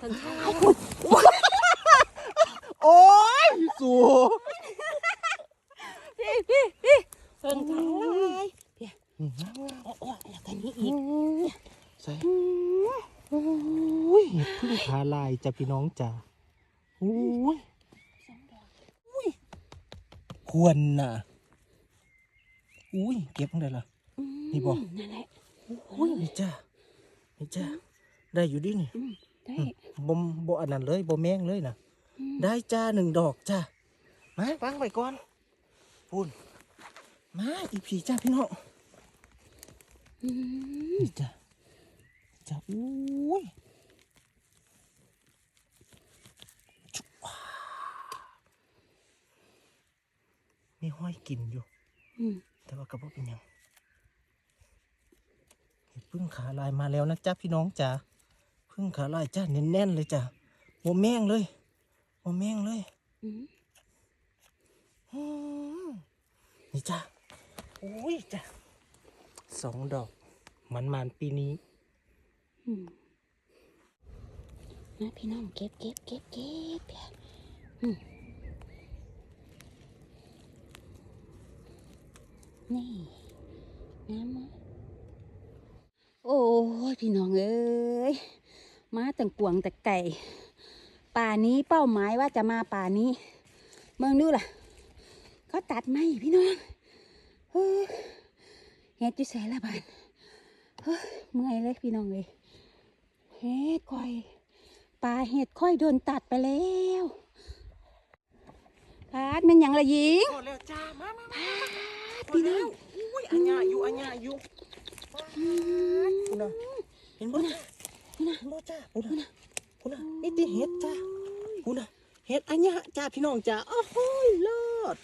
ท่านชาโอ้ยสูพี่พี่พี่เพิ่งทำอะไรพี่โอ๋ออ้แล้วกันนี้อีกใส่อุ้ยพึ่งขาลายจ้ะพี่น้องจ้ะอุ้ยอุ้ยควรน่ะอุ้ยเก็บตั้งแต่ละนี่บอกอุ้ยนี่จ้านี่จ้าได้อยู่ดินี่ ได้บ่มบ่อันนั้นเลยบ่แมงเลยนะอืมได้จ้าหนึ่งดอกจ้ะมาวางไว้ก่อนพูนมาอีผีจ้าพี่น้องอืมนี่จ้ะจ้ะอุ้ยจุ๊บว้ามีห้อยกินอยู่อืมแต่ว่ากระเพาะเป็นหยังเห็ดพึ่งขาลายมาแล้วนะจ้าพี่น้องจ้า พึ่งขาลายจ้าแน่นๆเลยจ้าโมแมงเลยโมแมงเลยอือืมนี่จ้าอุ้ยจ้าสองดอกมันมันๆปีนี้อืมนะพี่น้องเก็บเก็บเก็บเก็บเดี๋ยวอืมนี่น้ำมโอ้ยพี่น้องเอ้ย มาแต่งกวงแต่ไก่ ป่านี้เป้าหมายว่าจะมาป่านี้ เมืองดูล่ะเขาตัดไม้พี่น้องเฮ้ยเฮ็ดอยู่แสนละบาทเฮ้ยเมื่อยเลยพี่น้องเลยเฮ็ดค่อยปลาเห็ดค่อยโดนตัดไปแล้วพาดมันหยังละหญิงพอแล้วจ้ามามาพาดพี่น้องอุ้ยอัญญาอยู่อัญญาอยู่คุณน่ะเห็นบ่จ้าเห็น บ่จ้าคุณน่ะคุณน่ะนี่ติเห็ดจ้าคุณน่ะเห็ดอัญญาจ้าพี่น้องจ้าโอ้โหเลิศ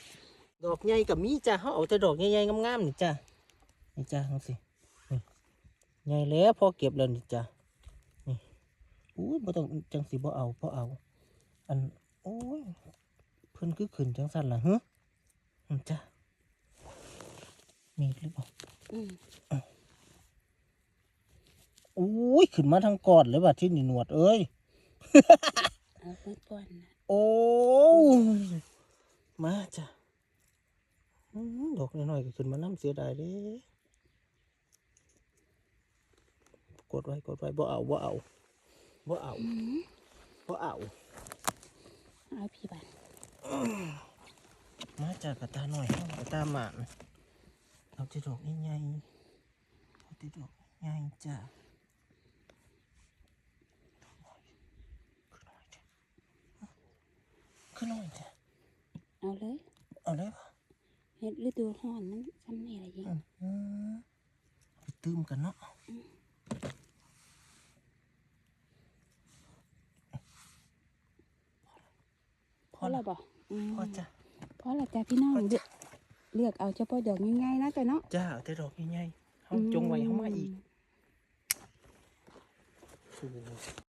ดอกใหญ่กับมีจ้าเขาเอาแต่ดอกใหญ่ๆงามๆนี่จ้านี่จ้าเอาสินี่ใหญ่แล้วพอเก็บแล้วนี่จ้านี่อุ้ยบ่ต้องจังสิบ่เอาบ่เอา อันโอ้ยเพิ่นคือขึ้นจังสั่นล่ะฮะอืมจ้ามีหรือเปล่าอืม อุ้ยขึ้นมาทางกอดเลยว่ะที่นี่หนวดเอ้ยเอาเปิดก่อนนะโอ้ยมาจ้ะอืมดอกน้อยๆก็ขึ้นมาน้ำเสียดายเด้กดไว้กดไว้บ่เอาบ่เอาบ่เอาอืมบ่เอาเอาพี่บันมาจากกระตาหน่อยกระตาหมานเอาที่ดอกใหญ่ๆเอาที่ดอกใหญ่จ้ะ ขึ้นหน่อยจ้ะเอาเลย เอาเลยปะเห็ดฤดูร้อนมันซ้ำนี่ละหญิงอืมไปตื้มกันเนาะพอแล้วบ่อืมพ่อจ้ะพอแล้วจ้ะพี่น้องพอเลืจ้ะอกเลือกเอาเฉพาะดอกง่ายๆนะจ้ะเนาะจ้าเอาแต่ดอกใหญ่ๆเขาจงไว้เขามาอีกมโอ้